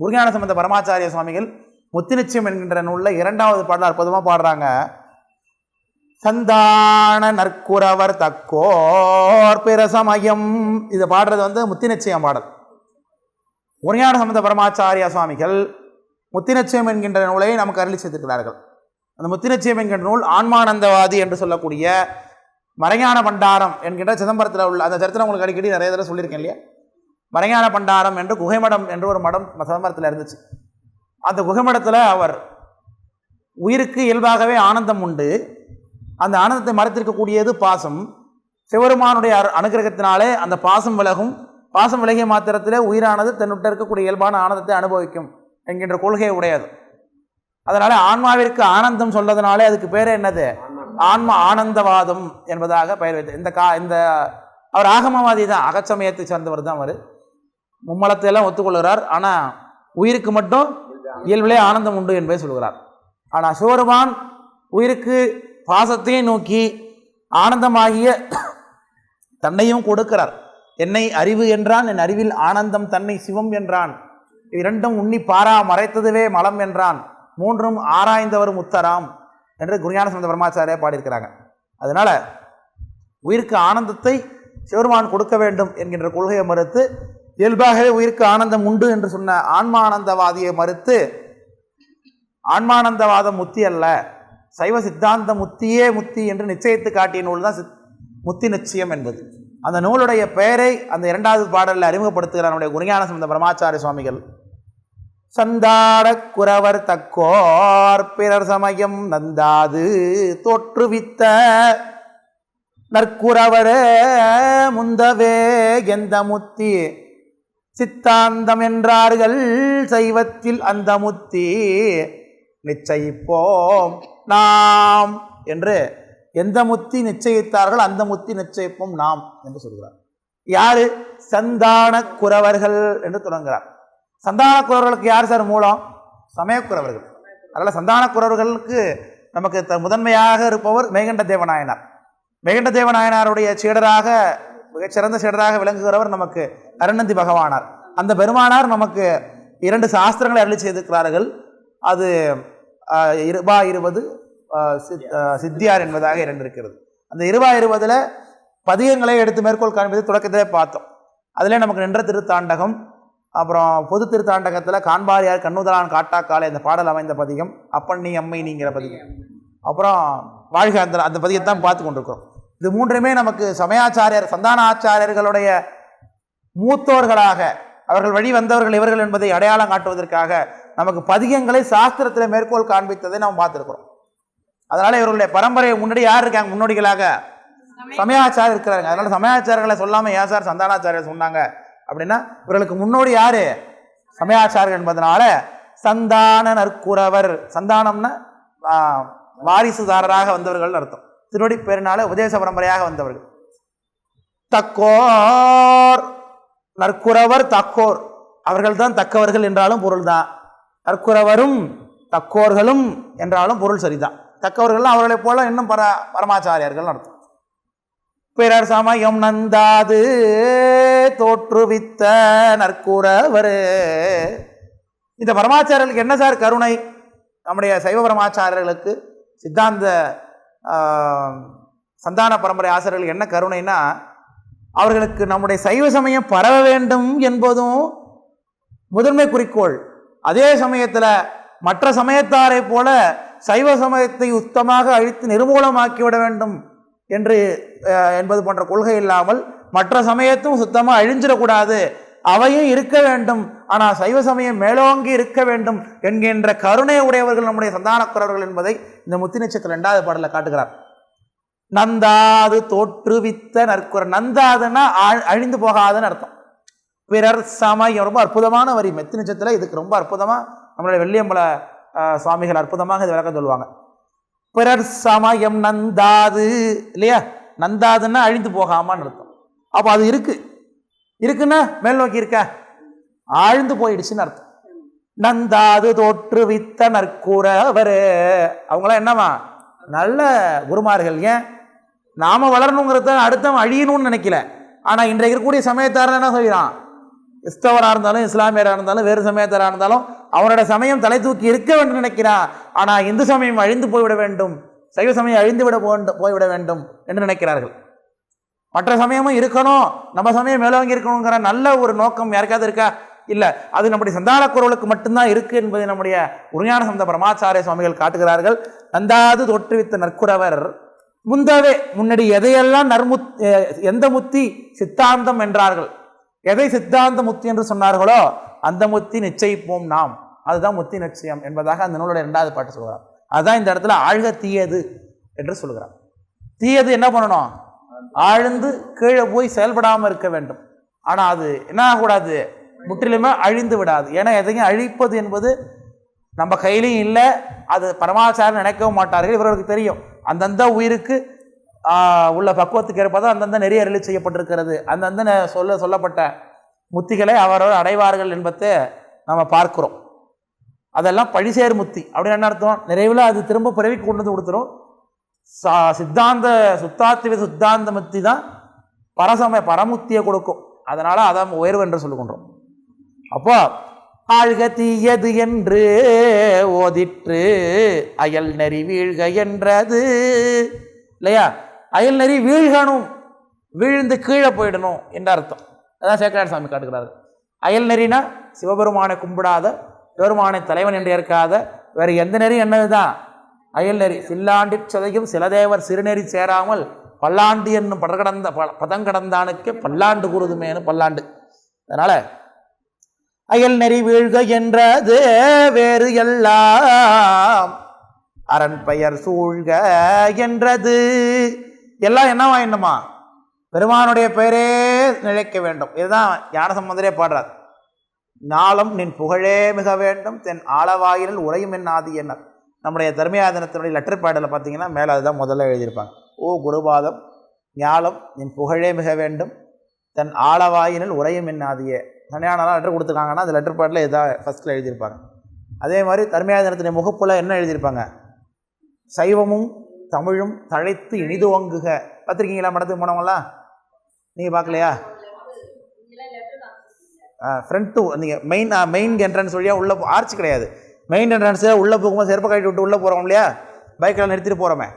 குருஞான சம்பந்த பரமாச்சாரிய சுவாமிகள் முத்தினிச்சயம் என்கின்ற நூலில் இரண்டாவது பாடல் அற்புதமாக பாடுறாங்க. சந்தான நற்குறவர் தக்கோர் பிரசமயம். இது பாடுறது வந்து முத்தினிச்சயம் பாடல். முருகான சம்பந்த பரமாச்சாரிய சுவாமிகள் முத்தினச்சயம் என்கின்ற நூலை நமக்கு அருளி செய்திருக்கிறார்கள். அந்த முத்தினச்சயம் என்கின்ற நூல் ஆன்மானந்தவாதி என்று சொல்லக்கூடிய மறைஞான பண்டாரம் என்கின்ற சிதம்பரத்தில் உள்ள அந்த சரித்திரம் உங்களுக்கு அடிக்கடி நிறைய தடவை சொல்லியிருக்கேன் இல்லையா? மறைஞான பண்டாரம் என்று குகைமடம் என்று ஒரு மடம் சிதம்பரத்தில் இருந்துச்சு. அந்த குகைமடத்தில் அவர் உயிருக்கு இயல்பாகவே ஆனந்தம் உண்டு. அந்த ஆனந்தத்தை மறைத்திருக்கக்கூடியது பாசம். சிவருமானுடைய அரு- அனுகிரகத்தினாலே அந்த பாசம் விலகும். பாசம் விலகிய மாத்திரத்திலே உயிரானது தன்னுட்ட இருக்கக்கூடிய இயல்பான ஆனந்தத்தை அனுபவிக்கும் என்கின்ற கொள்கையை உடையது. அதனால் ஆன்மாவிற்கு ஆனந்தம் சொல்றதுனாலே அதுக்கு பேர் என்னது? ஆன்ம ஆனந்தவாதம் என்பதாக பெயர் வைத்தது இந்த கா இந்த அவர் ஆகமவாதி தான் அகச்சமயத்தை சேர்ந்தவர் தான் அவர். மும்மலத்தை எல்லாம் ஒத்துக்கொள்கிறார். ஆனால் உயிருக்கு மட்டும் இயல்பிலே ஆனந்தம் உண்டு என்பதை சொல்கிறார். ஆனால் சிவருமான் உயிருக்கு பாசத்தையும் நோக்கி ஆனந்தமாகிய தன்னையும் கொடுக்கிறார். என்னை அறிவு என்றான் என் அறிவில் ஆனந்தம் தன்னை சிவம் என்றான். இரண்டும் உன்னி பாரா மறைத்ததுவே மலம் என்றான். மூன்றும் ஆராய்ந்தவர் முத்தராம் என்று குருஞான சம்பந்த பிரம்மாச்சாரியா பாடியிருக்கிறாங்க. அதனால் உயிருக்கு ஆனந்தத்தை சிவருமான் கொடுக்க வேண்டும் என்கின்ற கொள்கையை மறுத்து இயல்பாகவே உயிருக்கு ஆனந்தம் உண்டு என்று சொன்ன ஆன்மானந்தவாதியை மறுத்து ஆன்மானந்தவாதம் முத்தி அல்ல சைவ சித்தாந்த முத்தியே முத்தி என்று நிச்சயித்து காட்டிய நூல் தான் சித் முத்தி நிச்சயம் என்பது. அந்த நூலுடைய பெயரை அந்த இரண்டாவது பாடலில் அறிமுகப்படுத்துகிறார் நம்முடைய குருஞான சம்பந்த பிரமாச்சாரிய சுவாமிகள். சந்தாட குறவர் தக்கோர் பிறர் சமயம் நந்தாது தோற்றுவித்த நற்குறவரே முந்தவே எந்த முத்தி சித்தாந்தம் என்றார்கள் சைவத்தில் அந்த முத்தி நிச்சயிப்போம் நாம் என்று எந்த முத்தி நிச்சயித்தார்கள் அந்த முத்தி நிச்சயிப்போம் நாம் என்று சொல்கிறார். யாரு? சந்தான குறவர்கள் என்று தொடங்குகிறார். சந்தான குறவர்களுக்கு யார் சார் மூலம்? சமயக்குறவர்கள் அதனால் சந்தான குறவர்களுக்கு நமக்கு த- முதன்மையாக இருப்பவர் மேகண்ட தேவநாயனார். மேகண்ட தேவநாயனாருடைய சீடராக மிகச்சிறந்த சீடராக விளங்குகிறவர் நமக்கு அருணந்தி பகவானார். அந்த பெருமானார் நமக்கு இரண்டு சாஸ்திரங்களை அருளி செய்திருக்கிறார்கள். அது இருபா இருபது சித்- சித்தியார் என்பதாக இரண்டு இருக்கிறது. அந்த இருபா இருபதில் பதிகங்களை எடுத்து மேற்கோள் காண்பது தொடக்கத்திலே பார்த்தோம். அதிலே நமக்கு நின்ற திருத்தாண்டகம் அப்புறம் பொது திருத்தாண்டகத்தில் காண்பாரியார் கண்ணுதலான் காட்டாக்காலை இந்த பாடல் அமைந்த பதிகம் அப்பன் நீ அம்மை நீங்கிற பதிகம். அப்புறம் வாழ்க அந்த அந்த பதிகத்தை பார்த்து கொண்டிருக்கிறோம். இது மூன்றுமே நமக்கு சமயாச்சாரியர் சந்தான ஆச்சாரியர்களுடைய மூத்தோர்களாக அவர்கள் வழி வந்தவர்கள் இவர்கள் என்பதை அடையாளம் காட்டுவதற்காக நமக்கு பதிகங்களை சாஸ்திரத்தில் மேற்கோள் காண்பித்ததை நாம் பார்த்துருக்கிறோம். அதனால் இவர்களுடைய பரம்பரையை முன்னாடி யார் இருக்காங்க? முன்னோடிகளாக சமயாச்சாரியர் இருக்கிறாங்க அதனால் சமயாச்சாரர்களை சொல்லாமல் ஏன் சார் சந்தானாச்சாரியர் சொன்னாங்க? அப்படின்னா இவர்களுக்கு முன்னோடி யார்? சமயாச்சாரியர் என்பதனால சந்தான நற்குறவர் சந்தானம்னா வாரிசுதாரராக வந்தவர்கள் அர்த்தம். திருவடி பேரினால உபதேச பரம்பரையாக வந்தவர்கள். தக்கோர். நற்குறவர் தக்கோர். அவர்கள் தான் தக்கவர்கள் என்றாலும் பொருள்தான். நற்குறவரும் தக்கோர்களும் என்றாலும் பொருள் சரிதான். தக்கவர்கள் அவர்களைப் போல இன்னும் பர பரமாச்சாரியர்கள் அர்த்தம் பிறர் சமயம் நந்தாது தோற்றுவித்த நற்குறவர். இந்த பரமாச்சாரியர்களுக்கு என்ன சார் கருணை? நம்முடைய சைவ பரமாச்சாரியர்களுக்கு சித்தாந்த சந்தான பரம்பரை ஆசிரியர்கள் என்ன கருணைனா அவர்களுக்கு நம்முடைய சைவ சமயம் பரவ வேண்டும் என்பதும் முதன்மை குறிக்கோள். அதே சமயத்தில் மற்ற சமயத்தாரை போல சைவ சமயத்தை உத்தமாக அழித்து நிர்மூலமாக்கிவிட வேண்டும் என்று என்பது போன்ற கொள்கை இல்லாமல் மற்ற சமயத்தும் சுத்தமாக அழிஞ்சிடக்கூடாது அவையும் இருக்க வேண்டும். ஆனால் சைவ சமயம் மேலோங்கி இருக்க வேண்டும் என்கின்ற கருணை உடையவர்கள் நம்முடைய சந்தானக்குறவர்கள் என்பதை இந்த முத்தி நட்சத்திரம் ரெண்டாவது பாடலில் காட்டுகிறார். நந்தாது தோற்றுவித்த நற்குற நந்தாதுன்னா அழிந்து போகாதுன்னு அர்த்தம். பிறர் சமயம். ரொம்ப அற்புதமான வரி. மெத்தி நட்சத்திரம் இதுக்கு ரொம்ப அற்புதமாக நம்மளுடைய வெள்ளியம்பல சுவாமிகள் அற்புதமாக இது விளக்கம் சொல்லுவாங்க. பிறர் சமயம் நந்தாது இல்லையா? நந்தாதுன்னா அழிந்து போகாமான்னு அர்த்தம். அப்போ அது இருக்குது இருக்குன்னா மேல் நோக்கி இருக்கா? ஆழ்ந்து போயிடுச்சுன்னு அர்த்தம். நந்தாது தோற்றுவித்த நற்கூறவர். அவங்களாம் என்னவா நல்ல குருமார்கள். ஏன்? நாம் வளரணுங்கிறத அடுத்தவன் அழியணும்னு நினைக்கல. ஆனால் இன்றைக்கு இருக்கக்கூடிய சமயத்தாரன் என்ன சொல்கிறான் கிறிஸ்தவராக இருந்தாலும் இஸ்லாமியராக இருந்தாலும் வேறு சமயத்தாராக இருந்தாலும் அவனோட சமயம் தலை தூக்கி இருக்க வேண்டும் நினைக்கிறான் ஆனால் இந்து சமயம் அழிந்து போய்விட வேண்டும். சைவ சமயம் அழிந்து விட போய்விட வேண்டும் என்று நினைக்கிறார்கள். மற்ற சமயமும் இருக்கணும். நம்ம சமயம் மேலோங்கி இருக்கணுங்கிற நல்ல ஒரு நோக்கம் யாருக்காவது இருக்கா? இல்லை. அது நம்முடைய சந்தான குரலுக்கு மட்டும்தான் இருக்குது என்பதை நம்முடைய உருஞான சந்த பரமாச்சாரிய சுவாமிகள் காட்டுகிறார்கள். நந்தாது தோற்றுவித்த நற்குறவர். முந்தவே முன்னாடி எதையெல்லாம் நர்முத் எந்த முத்தி சித்தாந்தம் என்றார்கள்? எதை சித்தாந்த முத்தி என்று சொன்னார்களோ அந்த முத்தி நிச்சயிப்போம் நாம். அதுதான் முத்தி நிச்சயம் என்பதாக அந்த நூலோட இரண்டாவது பாட்டு சொல்கிறார். அதுதான் இந்த இடத்துல ஆழ்க தீயது என்று சொல்கிறார். தீயது என்ன பண்ணணும்? ஆழ்ந்து கீழே போய் செயல்படாமல் இருக்க வேண்டும். ஆனால் அது என்ன ஆகக்கூடாது முற்றிலுமே அழிந்து விடாது. ஏன்னா எதையும் அழிப்பது என்பது நம்ம கையிலையும் இல்லை அது பரமாச்சாரம் நினைக்கவும் மாட்டார்கள் இவர்களுக்கு தெரியும். அந்தந்த உயிருக்கு உள்ள பக்குவத்துக்கு ஏற்பதான் அந்தந்த நிறைய அருளி செய்யப்பட்டிருக்கிறது. அந்தந்த சொல்ல சொல்லப்பட்ட முத்திகளை அவரவர் அடைவார்கள் என்பதை நம்ம பார்க்குறோம். அதெல்லாம் பழிசேர் முத்தி அப்படின்னு என்ன அர்த்தம்? நிறைவில் அது திரும்ப பிறவிக்கு கொண்டு வந்து கொடுத்துரும். சா- சித்தாந்த சுத்தாத்திவ சித்தாந்த முத்தி தான் பரசமய பரமுத்தியை கொடுக்கும். அதனால் அதை உயர்வு என்று சொல்லுகின்றோம். அப்போ ஆழ்க தீயது என்று ஓதிற்று அயல் நெறி வீழ்க என்றது. இல்லையா? அயல் நெறி வீழ்கணும் வீழ்ந்து கீழே போயிடணும் என்ற அர்த்தம். அதான் சேக்கரார் சாமி காட்டுகிறாரு. அயல் நெறினா சிவபெருமானை கும்பிடாத பெருமானை தலைவன் என்று ஏற்காத வேறு எந்த நெறி என்னதுதான்? தான் நெறி சில்லாண்டிற் சதையும் சிலதேவர் சிறுநெறி சேராமல் பல்லாண்டு என்னும் படகடந்த ப- பதங்கடந்தானுக்கே பல்லாண்டு கூறுதுமேனு பல்லாண்டு. அதனால் அயல் நெறி வீழ்க என்றது வேறு எல்லாம் அரண் பெயர் சூழ்க என்றது. எல்லாம் என்னவா என்னமா? பெருமானுடைய பெயரே நிழைக்க வேண்டும். இதுதான் ஞானசம்பந்தரே பாடுறார். நாளும் நின் புகழே மிக வேண்டும். தென் ஆளவாயிலில் உரையும் என்னாது என்ன நம்முடைய தர்மயாதனத்தினுடைய லெட்டர் பேடில் பார்த்தீங்கன்னா மேலே அதுதான் முதல்ல எழுதியிருப்பாங்க. ஓ குருபாதம் ஞாலம் நின் புகழே மிக வேண்டும். தன் ஆளவாயினில் உரையும் என் ஆதியே தனியானலாம் லெட்டர் கொடுத்துருக்காங்கன்னா அந்த லெட்டர் பேடில் இதாக ஃபஸ்ட்டில் எழுதியிருப்பாங்க. அதே மாதிரி தர்மயாதனத்தினுடைய முகப்பில் என்ன எழுதியிருப்பாங்க? சைவமும் தமிழும் தழைத்து இனிதுவங்குக பார்த்துருக்கீங்களா மடத்துக்கு போனவங்களா நீங்கள் பார்க்கலையா? ஃப்ரண்ட் நீங்கள் மெயின் மெயின் என்ட்ரன்ஸ் வழியாக உள்ளே ஆர்ச் கிடையாது. மெயின் உள்ளே போகும்போது செருப்பை கழட்டி விட்டு உள்ளே போகிறோம் இல்லையா? பைக்கில் நிறுத்திட்டு போகிறோமே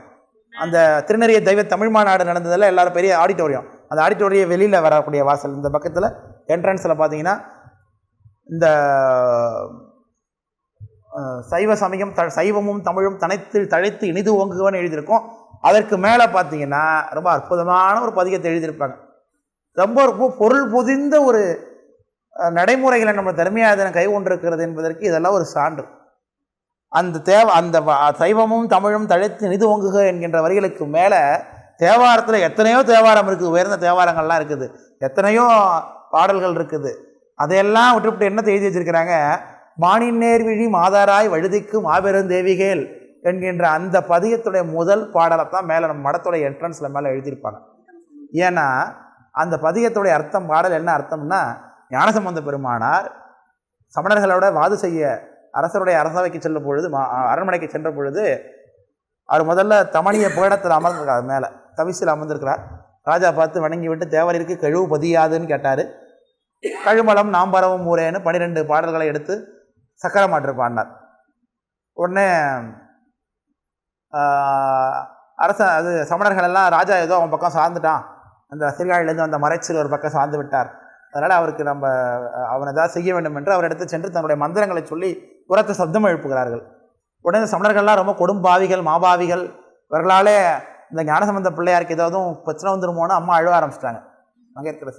அந்த திருநெறிய தெய்வ தமிழ் மாநாடு நடந்ததில் எல்லோரும் பெரிய ஆடிட்டோரியம் அந்த ஆடிட்டோரியம் வெளியில் வரக்கூடிய வாசல் இந்த பக்கத்தில் என்ட்ரன்ஸில் பார்த்தீங்கன்னா இந்த சைவ சமயம் த சைவமும் தமிழும் தனைத்து தழைத்து இனிது ஓங்குவன்னு எழுதியிருக்கோம். அதற்கு மேலே பார்த்தீங்கன்னா ரொம்ப அற்புதமான ஒரு பதிகத்தை எழுதியிருப்பாங்க. ரொம்ப ரொம்ப பொருள் புதிந்த ஒரு நடைமுறைகளை நம்ம திறமையாதன கை கொண்டிருக்கிறது என்பதற்கு இதெல்லாம் ஒரு சான்று. அந்த தேவ அந்த சைவமும் தமிழும் தழைத்து நிதி ஓங்குக என்கின்ற வரிகளுக்கு மேலே தேவாரத்தில் எத்தனையோ தேவாரம் இருக்குது. உயர்ந்த தேவாரங்கள்லாம் இருக்குது. எத்தனையோ பாடல்கள் இருக்குது. அதையெல்லாம் விட்டுவிட்டு என்ன எழுதி வச்சிருக்கிறாங்க? மானின் நேர்விழி மாதாராய் வழுதிக்கு மாபெரும் தேவிகேல் என்கின்ற அந்த பதியத்துடைய முதல் பாடலை தான் மேலே நம்ம மடத்துடைய என்ட்ரன்ஸில் மேலே எழுதியிருப்பாங்க. ஏன்னா அந்த பதியத்துடைய அர்த்தம் பாடல் என்ன அர்த்தம்னா ஞானசம்பந்த பெருமானார் சமணர்களோட வாது செய்ய அரசருடைய அரசவைக்கு செல்லும் பொழுது அரண்மனைக்கு சென்ற பொழுது அவர் முதல்ல தமணிய புகடத்தில் அமர்ந்திருக்கார் மேலே. தவிசில் அமர்ந்திருக்கிறார். ராஜா பார்த்து வணங்கி விட்டு தேவரிற்கு கழுவு பதியாதுன்னு கேட்டார். கழுமலம் நாம்பரவும் ஊரேன்னு பன்னிரெண்டு பாடல்களை எடுத்து சக்கரமாற்று பாடினார். உடனே அரச அது சமணர்கள் எல்லாம் ராஜா ஏதோ அவன் பக்கம் சார்ந்துட்டான். அந்த சீர்காழிலேருந்து அந்த மறைச்சல் ஒரு பக்கம் சார்ந்து விட்டார். அதனால் அவருக்கு நம்ம அவன் ஏதாவது செய்ய வேண்டும் என்று அவர் எடுத்து சென்று தன்னுடைய மந்திரங்களை சொல்லி உரத்த சப்தம் எழுப்புகிறார்கள். உடனே சமணர்கள்லாம் ரொம்ப கொடும்பாவிகள் மாபாவிகள் இவர்களாலே இந்த ஞானசம்பந்த பிள்ளையாருக்கு ஏதாவது பிரச்சனை வந்துருமோன்னு அம்மா அழுவ ஆரம்பிச்சிட்டாங்க. அங்கே இருக்கிற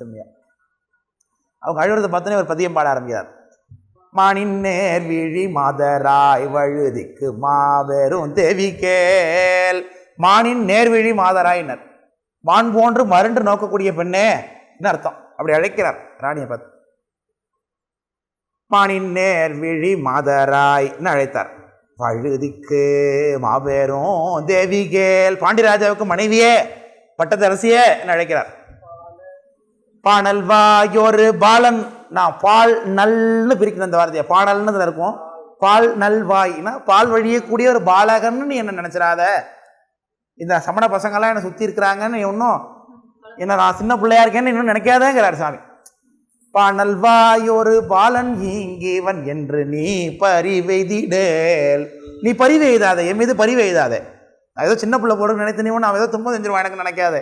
அவங்க அழுகிறத பார்த்தோன்னே ஒரு பதியம் பாட ஆரம்பிக்கிறார். மானின் நேர் விழி மாதராய் வழுதிக்கு மாபெரும் தேவிகேல் மானின் நேர்விழி மாதராயினர். மான் போன்று மருண்டு நோக்கக்கூடிய பெண்ணே என்ன அர்த்தம்? அப்படி அழைக்கிறார் ராணியை பார்த்து. மானின் நேர் விழி மாதராய்ன்னு அழைத்தார். பழுதிக்கு மாபெரும் தேவிகேல் பாண்டியராஜாவுக்கு மனைவியே பட்டத்தரசியே அழைக்கிறார். பாணல் வாயோரு பாலன் நான் பால் நல்னு பிரிக்கணும் அந்த வார்த்தையை பாடல்னு அதில் இருக்கும். பால் நல் வாய்னா பால் வழியக்கூடிய ஒரு பாலகன்னு நீ என்ன நினைச்சிடாத? இந்த சமண பசங்கள்லாம் என்னை சுற்றி இருக்கிறாங்கன்னு இன்னும் என்ன நான் சின்ன பிள்ளையா இருக்கேன்னு இன்னும் நினைக்காதேங்கிறார் சாமி. பானல்வாயொரு பாலன் ஈங்கிவன் என்று நீ பரிவெய்திடேல். நீ பரிவெய்தாதே என் மீது பறிவெய்தாத நான் ஏதோ சின்ன பிள்ளை போட நினைத்து நீ நான் ஏதோ துன்பம் செஞ்சிருவான் எனக்கு நினைக்காதே.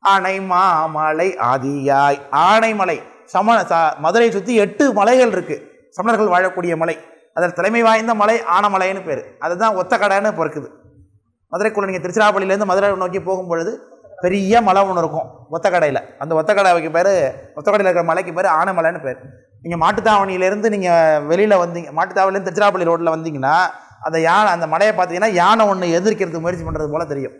ஆனை மாமலை ஆதியாய். ஆனைமலை சமண ச- மதுரையை சுற்றி எட்டு மலைகள் இருக்கு. சமணர்கள் வாழக்கூடிய மலை. அதில் தலைமை வாய்ந்த மலை ஆனமலைன்னு பேர். அதுதான் ஒத்தக்கடைன்னு கடைன்னு இருக்குது மதுரைக்குள்ள நீங்கள் திருச்சிராப்பள்ளியிலேருந்து மதுரை நோக்கி போகும் பொழுது பெரிய மலை ஒன்று இருக்கும் ஒத்தக்கடையில். அந்த ஒத்தக்கடைக்கு பேர் ஒத்தக்கடையில் இருக்கிற மலைக்கு பேர் ஆனைமலைன்னு பேர். நீங்கள் மாட்டுத்தாவணியிலேருந்து நீங்கள் வெளியில் வந்தீங்க மாட்டுத்தாவணிலேருந்து திருச்சிராப்பள்ளி ரோட்டில் வந்தீங்கன்னா அந்த யானை அந்த மலையை பார்த்தீங்கன்னா யானை ஒன்று எதிர்க்கிறதுக்கு முயற்சி பண்ணுறது போல தெரியும்.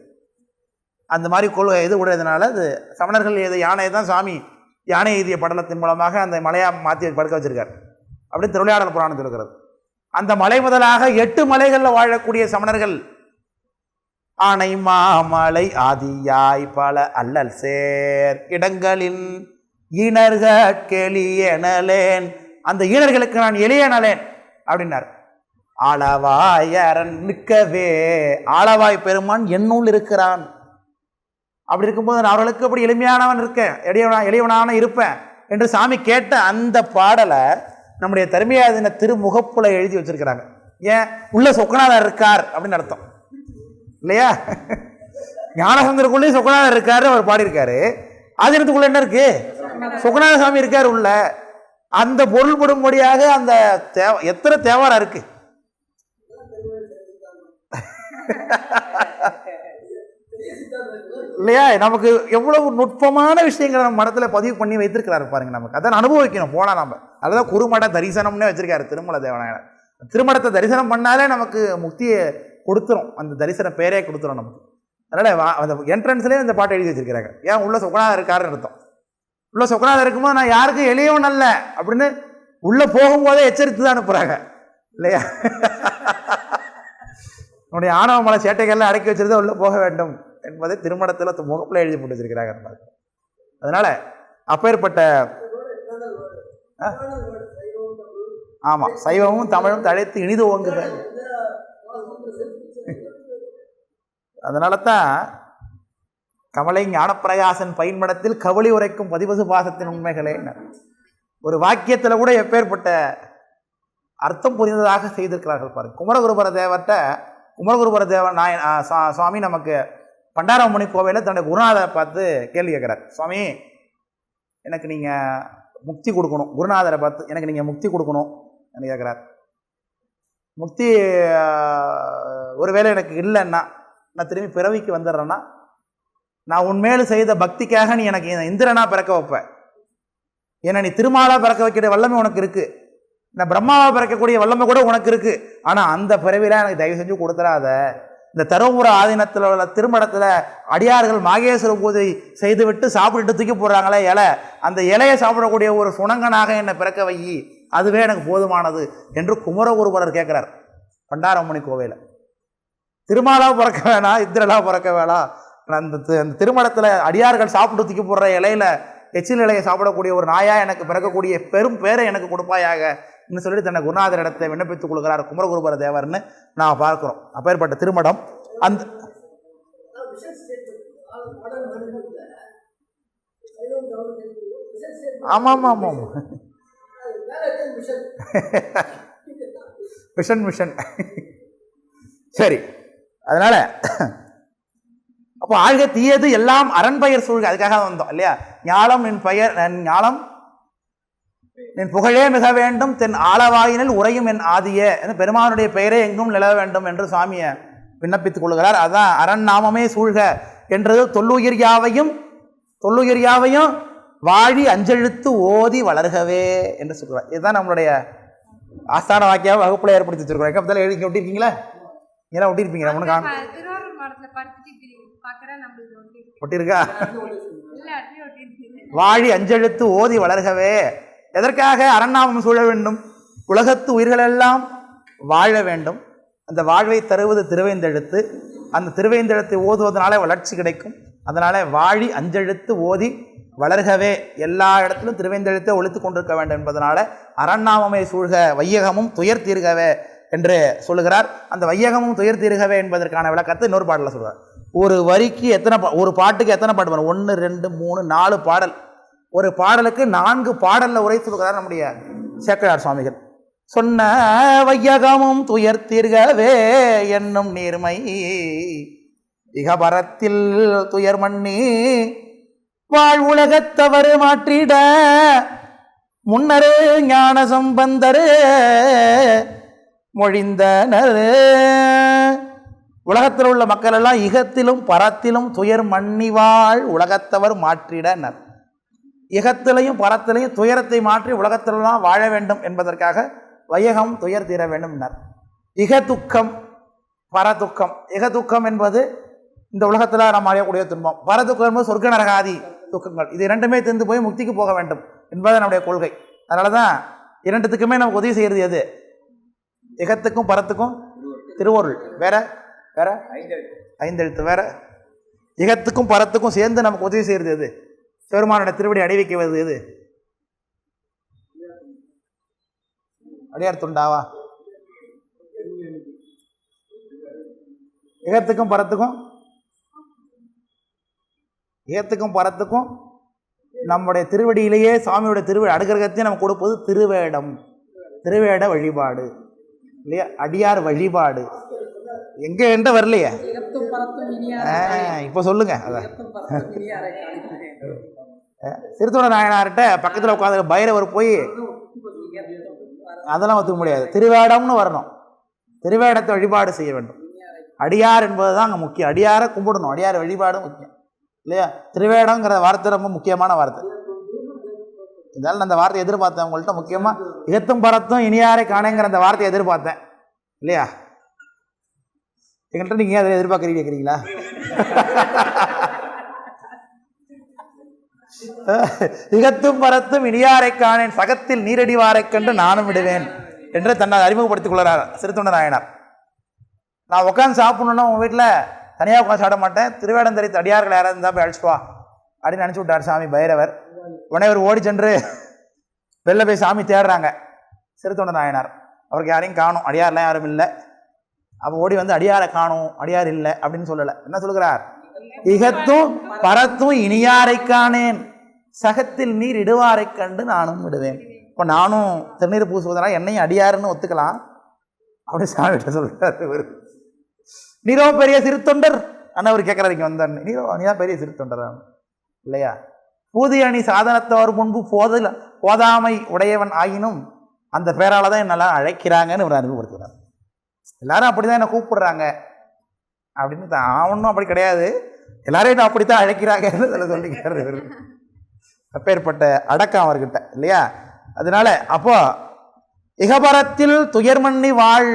அந்த மாதிரி கொள்கை இது விடுறதுனால அது சமணர்கள் எது யானையை தான் சாமி யானை எழுதிய படலத்தின் மூலமாக அந்த மலையை மாற்றி படுக்க வச்சிருக்கார். அப்படின்னு திருவிளையாடல் புராணம் இருக்கிறது அந்த மலை முதலாக எட்டு மலைகளில் வாழக்கூடிய சமணர்கள் ஆனை மாமலை ஆதியாய் பல அல்லல் சேர். இடங்களின் ஈனர்க கெளியனலேன் அந்த ஈனர்களுக்கு நான் எளியனலேன் அப்படின்னார். ஆளவாய் அரண் நிற்கவே ஆளவாய் பெருமான் என்னுள் இருக்கிறான். அப்படி இருக்கும்போது நான் அவர்களுக்கு அப்படி எளிமையானவன் இருக்கேன்? எளியவனா எளியவனான இருப்பேன் என்று சாமி கேட்ட அந்த பாடலை நம்முடைய தருமையாதின திருமுகப்புல எழுதி வச்சிருக்கிறாங்க. ஏன்? உள்ள சொக்கநாதர் இருக்கார் அப்படின்னு அர்த்தம். இல்லையா? ஞானசந்தருக்குள்ளேயும் சொக்கநாதர் இருக்காரு அவர் பாடியிருக்காரு. ஆதீனத்துக்குள்ள என்ன இருக்கு? சொக்கநாத சாமி இருக்கார் உள்ள. அந்த பொருள் படும்படியாக அந்த தேவ எத்தனை தேவாரம் இருக்கு? இல்லையா? நமக்கு எவ்வளவு நுட்பமான விஷயங்களை நம்ம மடத்தில் பதிவு பண்ணி வைத்திருக்கிறாரு பாருங்க நமக்கு. அதான் அனுபவிக்கணும் போனால் நம்ம அதுதான் குருமட தரிசனம்னே வச்சிருக்காரு திருமல தேவநாயகர் திருமடத்தை தரிசனம் பண்ணாலே நமக்கு முக்தியை கொடுத்துரும். அந்த தரிசன பேரே கொடுத்துரும் நமக்கு. அதனால் அந்த என்ட்ரன்ஸ்லேயே இந்த பாட்டை எழுதி வச்சிருக்கிறாங்க. ஏன் உள்ள சொக்கநாதர் இருக்காருன்னு அர்த்தம். உள்ள சொக்கநாதர் இருக்கும்போது நான் யாருக்கும் எளியவன் அல்ல அப்படின்னு உள்ளே போகும்போதே எச்சரித்து தான் அனுப்புகிறாங்க இல்லையா? உன்னுடைய ஆணவ மலை சேட்டைகள்லாம் அடக்கி வச்சிருந்தா உள்ளே போக வேண்டும் என்பதை திருமணத்தில் முகப்பில் எழுதி போட்டு வச்சிருக்கிறாங்க அதனால் அப்பேற்பட்ட ஆமாம் சைவமும் தமிழும் தழைத்து இனிது ஓங்குதான் அதனால தான் கமலை ஞானப்பிரயாசன் பயன்படத்தில் கவலி உரைக்கும் பதிவசு பாசத்தின் உண்மைகளே ஒரு வாக்கியத்தில் கூட எப்பேற்பட்ட அர்த்தம் புரிந்ததாக செய்திருக்கிறார்கள் பாருங்க. குமரகுருபர தேவர்கிட்ட குமரகுருபர தேவன் நாய சுவாமி நமக்கு பண்டாரமணி கோவையில் தன்னுடைய குருநாதரை பார்த்து கேள்வி கேட்குறார். சுவாமி எனக்கு நீங்கள் முக்தி கொடுக்கணும். குருநாதரை பார்த்து எனக்கு நீங்கள் முக்தி கொடுக்கணும் என்று கேட்குறார். முக்தி ஒருவேளை எனக்கு இல்லைன்னா நான் திரும்பி பிறவிக்கு வந்துடுறேன்னா நான் உன்மேல் செய்த பக்திக்காக நீ எனக்கு இந்திரனாக இந்திரனா பிறக்க வைப்ப. ஏன்னா நீ திருமாலாக பிறக்க வைக்கிற வல்லமை உனக்கு இருக்குது நான் பிரம்மாவாக பிறக்கக்கூடிய வல்லமை கூட உனக்கு இருக்குது ஆனால் அந்த பிறவிலாம் எனக்கு தயவு செஞ்சு கொடுத்துடாத. இந்த தருமபுர ஆதீனத்தில் உள்ள திருமணத்தில் அடியார்கள் மாகேஸ்வர பூஜை செய்துவிட்டு சாப்பிட்டுட்டு தூக்கி போடுறாங்களே இலை. அந்த இலையை சாப்பிடக்கூடிய ஒரு சுணங்கனாக என்னை பிறக்க வை அதுவே எனக்கு போதுமானது என்று குமரகுருபரர் கேட்குறார். பண்டாரம்மணி கோவையில். திருமாலா பிறக்க வேணாம் இந்திரலா பிறக்க வேணாம் அந்த அந்த திருமணத்தில் அடியார்கள் சாப்பிட்டு தூக்கி போடுற இலையில எச்சில் இலையை சாப்பிடக்கூடிய ஒரு நாயா எனக்கு பிறக்கக்கூடிய பெரும் பேரை எனக்கு கொடுப்பாயாக ன்னு சொல்லிட்டு தன்னை குருநாதர் இடத்தை விண்ணப்பித்துக் கொள்கிறார் குமரகுருபர தேவர்னு நான் பார்க்குறோம். அப்பேற்பட்ட திருமணம் அந்த ஆமாம் ஆமாம் ஆமாம் மிஷன் மிஷன். சரி. அதனால அப்போ ஆழ்க தீயது எல்லாம் அரண்பெயர் சூழ்க. அதுக்காக வந்தோம் இல்லையா? ஞாலம் நின் பெயர் நன் ஞாலம் நின் புகழே மிக வேண்டும் தென் ஆளவாயினில் உறையும் என் ஆதியே. பெருமானுடைய பெயரே எங்கும் நிலவ வேண்டும் என்று சுவாமியை விண்ணப்பித்துக் கொள்கிறார். அதான் அரண் நாமமே சூழ்க என்றது. தொல்லுயிர் யாவையும் தொல்லுயிர் யாவையும் வாழி அஞ்செழுத்து ஓதி வளர்கவே என்று சொல்கிறார் இதுதான் நம்மளுடைய ஆஸ்தான வாக்கியாக வகுப்பில் ஏற்படுத்தி வச்சிருக்கிறோம். எங்கே பார்த்தாலும் எழுதி ஒட்டியிருக்கீங்களா இதெல்லாம் ஒட்டியிருப்பீங்க இருக்கு. ஒட்டியிருக்கா? வாழி அஞ்செழுத்து ஓதி வளர்கவே எதற்காக அரண்நாமம் சூழ வேண்டும்? உலகத்து உயிர்களெல்லாம் வாழ வேண்டும். அந்த வாழ்வை தருவது திருவைந்தெழுத்து. அந்த திருவைந்தெழுத்தை ஓதுவதனால வளர்ச்சி கிடைக்கும். அதனால வாழி அஞ்செழுத்து ஓதி வளர்கவே எல்லா இடத்திலும் திருவைந்தெழுத்தை ஒழித்து கொண்டிருக்க வேண்டும் என்பதனால அரண்நாமமே சூழ்க வையகமும் துயர் தீர்கவே. என்று சொல்லுகிறார். அந்த வையகமும் துயர் தீர்கவே என்பதற்கான விளக்கத்தை இன்னொரு பாடலில் சொல்கிறார் ஒரு வரிக்கு எத்தனை பா ஒரு பாட்டுக்கு எத்தனை பாட்டு வரும்? ஒன்று ரெண்டு மூணு நாலு பாடல். ஒரு பாடலுக்கு நான்கு பாடலில் உரை சொல்கிறார் நம்முடைய சேக்கரார் சுவாமிகள். சொன்ன வையகமும் துயர்தீர்கவே என்னும் நீர்மை இகபரத்தில் துயர் மண்ணி வாழ் உலகத்தவறு மாற்றிட முன்னரே ஞான சம்பந்தரு மொழிந்தனர். உலகத்தில் உள்ள மக்கள் எல்லாம் இகத்திலும் பரத்திலும் துயர் மன்னிவாள் உலகத்தவர் மாற்றிடனர். இகத்திலையும் பரத்திலையும் துயரத்தை மாற்றி உலகத்திலெல்லாம் வாழ வேண்டும் என்பதற்காக வையகம் துயர் தீர வேண்டும் என்றார் இக துக்கம் பரதுக்கம். இக துக்கம் என்பது இந்த உலகத்தில் நாம் அடையக்கூடிய துன்பம். பரதுக்கம் என்பது சொர்க்க நரகாதி துக்கங்கள். இது இரண்டுமே தெரிந்து போய் முக்திக்கு போக வேண்டும் என்பது நம்முடைய கொள்கை. அதனால தான் இரண்டுத்துக்குமே நமக்கு உதவி செய்கிறது எது? எகத்துக்கும் பரத்துக்கும் திருவொருள். வேற? வேற? ஐந்தெழுத்து. வேற? இகத்துக்கும் பரத்துக்கும் சேர்ந்து நமக்கு உதவி செய்கிறது எது? பெருமானோட திருவடி அடைவிக்கிறது எது? அடியார் துண்டாவா? இகத்துக்கும் பரத்துக்கும்? இகத்துக்கும் பரத்துக்கும் நம்முடைய திருவடியிலேயே சாமியோட திருவடி அடுக்கிறகத்தையும் நம்ம கொடுப்பது திருவேடம். திருவேட வழிபாடு. இல்லையா? அடியார் வழிபாடு. எங்க என்ற வரலையே? இப்போ சொல்லுங்க அத இகத்தும் பரத்தும் இனியாரை காணிக்கிறேன் திருத்தோட நாயனார்கிட்ட பக்கத்தில் உட்காந்து பைரவர் போய் அதெல்லாம் ஒத்துக்க முடியாது. திருவேடம்னு வரணும். திருவேடத்தை வழிபாடு செய்ய வேண்டும். அடியார் என்பது தான் அங்கே முக்கியம். அடியாரை கும்பிடணும். அடியார் வழிபாடு முக்கியம். இல்லையா? திருவேடங்கிற வார்த்தை ரொம்ப முக்கியமான வார்த்தை. இதனால நான் அந்த வார்த்தையை எதிர்பார்த்தேன். உங்கள்கிட்ட முக்கியமாக இகத்தும் பரத்தும் இனியாரை காணேங்கிற அந்த வார்த்தையை எதிர்பார்த்தேன். இல்லையா? எங்கள்கிட்ட நீங்கள் அதை எதிர்பார்க்குறீங்க கேட்குறீங்களா இகத்தும் பரத்தும் இனியாரை காணேன். சகத்தில் நீரடிவாரை கண்டு நானும் விடுவேன் என்று தன்னை அறிமுகப்படுத்திக் கொள்கிறார் சிறுத்தொண்ட நாயனார். நான் உட்காந்து சாப்பிடணுன்னா உங்கள் வீட்டில் தனியாக உட்காந்து சாப்பிட மாட்டேன். திருவேடந்தரி தடியார்கள் யாராவது இருந்தால் போய் அழைச்சிட்டு வா. அப்படின்னு நினச்சி விட்டார் சாமி பைரவர். உடனே அவர் ஓடி சென்று வெளில போய் சாமி தேடுறாங்க. சிறுத்தொண்ட நாயனார். அவருக்கு யாரையும் காணும். அடியார்லாம் யாரும் இல்லை. அப்போ ஓடி வந்து அடியாரை காணும். அடியார் இல்லை அப்படின்னு சொல்லலை. என்ன சொல்கிறார் இகத்தும் பரத்தும் இனியாரை காணேன். சகத்தில் நீர் இடுவாரை கண்டு நானும் விடுவேன். இப்போ நானும் திருநீர் பூசுவதனால் என்னையும் அடியாருன்னு ஒத்துக்கலாம். அப்படி சாமிகிட்ட சொல்கிறார் இவரு. நீரோ பெரிய சிறுத்தொண்டர் ஆனால் அவர் கேட்குறாரு இங்கே வந்தார் நீரோ நீ தான் பெரிய சிறுத்தொண்டர் இல்லையா? பூதி அணி சாதனத்தவர் முன்பு போதில் போதாமை உடையவன் ஆயினும் அந்த பேரால் தான் என்னெல்லாம் அழைக்கிறாங்கன்னு இவர் அறிமுகப்படுத்துகிறார். எல்லாரும் அப்படி தான் என்னை கூப்பிடுறாங்க. அப்படின்னு தான் அவனும் அப்படி கிடையாது. எல்லாரையும் என்ன அப்படித்தான் அழைக்கிறாங்கன்னு அதில் சொல்லிக்கிறார் இவர். அப்பேற்பட்ட அடக்கம் அவர்கிட்ட இல்லையா? அதனால அப்போ இகபரத்தில் துயர்மண்ணி வாழ்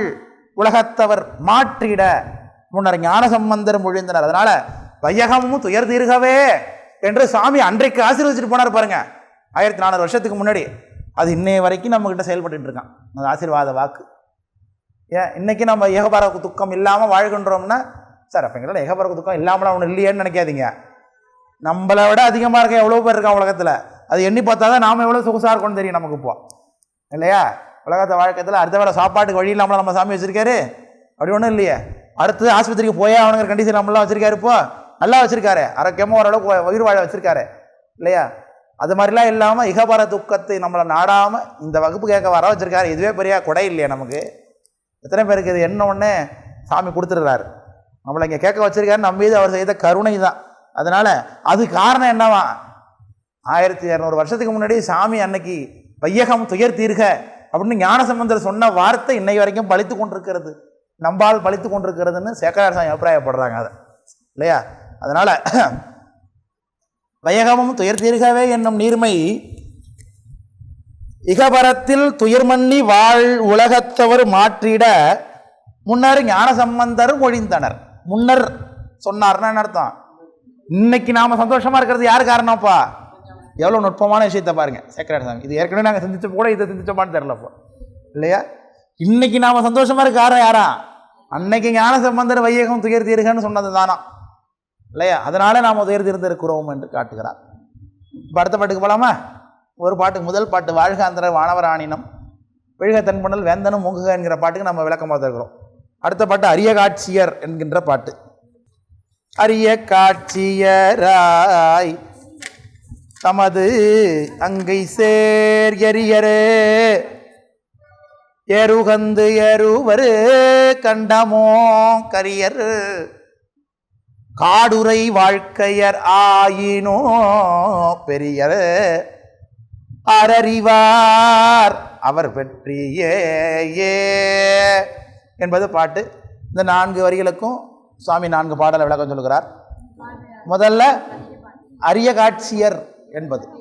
உலகத்தவர் மாற்றிட முன்னர் ஞானசம்பந்தர் மொழிந்தனர். அதனால வையகமும் துயர் தீர்கவே என்று சாமி அன்றைக்கு ஆசீர்வதிச்சுட்டு போனார் பாருங்க. ஆயிரத்தி நானூறு வருஷத்துக்கு முன்னாடி. அது இன்னைய வரைக்கும் நம்மக்கிட்ட செயல்பட்டு இருக்கான். அது ஆசீர்வாத வாக்கு. ஏன்? இன்னைக்கு நம்ம ஏகபார துக்கம் இல்லாமல் வாழ்கின்றோம்னா சார் அப்போ எங்களால் ஏகபார துக்கம் இல்லாமலாம் ஒன்று இல்லையேன்னு நினைக்காதீங்க. நம்மளை விட அதிகமாக இருக்க எவ்வளோ பேர் இருக்கான் உலகத்தில்? அது எண்ணி பார்த்தா தான் நாம் எவ்வளோ சொகுசாக இருக்கோம்னு தெரியும் நமக்கு இப்போ. இல்லையா? உலகத்தை வாழ்க்கத்தில் அடுத்த வேலை சாப்பாட்டுக்கு வழி இல்லாமல் நம்ம சாமி வச்சிருக்காரு. அப்படி ஒன்றும் இல்லையே. அடுத்தது ஆஸ்பத்திரிக்கு போயே அவனுங்கிற கண்டிஷன் நம்மளாம் வச்சிருக்காரு இப்போ. நல்லா வச்சிருக்காரு. அரைக்கமாக ஓரளவுக்கு உயிர் வாழ வச்சுருக்காரு. இல்லையா? அது மாதிரிலாம் இல்லாமல் இகபர துக்கத்தை நம்மளை நாடாமல் இந்த வகுப்பு கேட்க வர வச்சுருக்காரு. இதுவே பெரிய கொடை இல்லையா நமக்கு? எத்தனை பேருக்கு இது என்ன ஒன்று சாமி கொடுத்துடுறாரு. நம்மளை இங்கே கேட்க வச்சுருக்காரு நம்ம மீது அவர் செய்த கருணை தான். அதனால் அது காரணம் என்னவா? ஆயிரத்தி இரநூறு வருஷத்துக்கு முன்னாடி சாமி அன்னைக்கு வையகம் துயர் தீர்க அப்படின்னு ஞானசம்பந்தர் சொன்ன வார்த்தை இன்னை வரைக்கும் பழித்து கொண்டிருக்கிறது. நம்பால் பழித்து கொண்டிருக்கிறதுன்னு சேக்கரார் சாமி அபிப்பிராயப்படுறாங்க அதை. இல்லையா? அதனால் வையகமும் துயர் தீர்கவே என்னும் நீர்மை இகபரத்தில் துயர்மண்ணி வாழ் உலகத்தவர் மாற்றிட முன்னர் ஞான சம்பந்தர் ஒழிந்தனர். முன்னர் சொன்னார்னா என்ன அர்த்தம்? இன்னைக்கு நாம சந்தோஷமா இருக்கிறது யார் காரணம்ப்பா? எவ்வளோ நுட்பமான விஷயத்தை பாருங்க சேக்கரார் சாமி. இது ஏற்கனவே நாங்கள் சிந்திச்ச கூட இதை சிந்திச்சோமான்னு தெரிலப்போ இல்லையா? இன்னைக்கு நாம சந்தோஷமா இருக்க காரணம் யாரா? அன்னைக்கு ஞான சம்பந்தர் வையகம் துயர் தீர்கன்னு சொன்னது தானா இல்லையா? அதனால் நாம் உயர்ந்திருந்திருக்கிறோம் என்று காட்டுகிறார். இப்போ அடுத்த பாட்டுக்கு போகலாமா ஒரு பாட்டுக்கு முதல் பாட்டு வாழ்க அந்தர வானவராணினம் விழுக தென்பண்ணல் வேந்தனும் மூங்குக என்கிற பாட்டுக்கு நம்ம விளக்கம் பார்த்துருக்கிறோம். அடுத்த பாட்டு அரிய காட்சியர் என்கின்ற பாட்டு. அரிய காட்சியராய் தமது அங்கை சேர் எரியரு. எருகந்து எருவரு கண்டமோ கரியர். காடுரை வாழ்க்கையர் ஆயினோ பெரியர் அரறிவார் அவர் பெற்றியே ஏ. என்பது பாட்டு. இந்த நான்கு வரிகளுக்கும் சுவாமி நான்கு பாடலை விளக்கம் சொல்லுகிறார். முதல்ல அரிய காட்சியர் என்பது.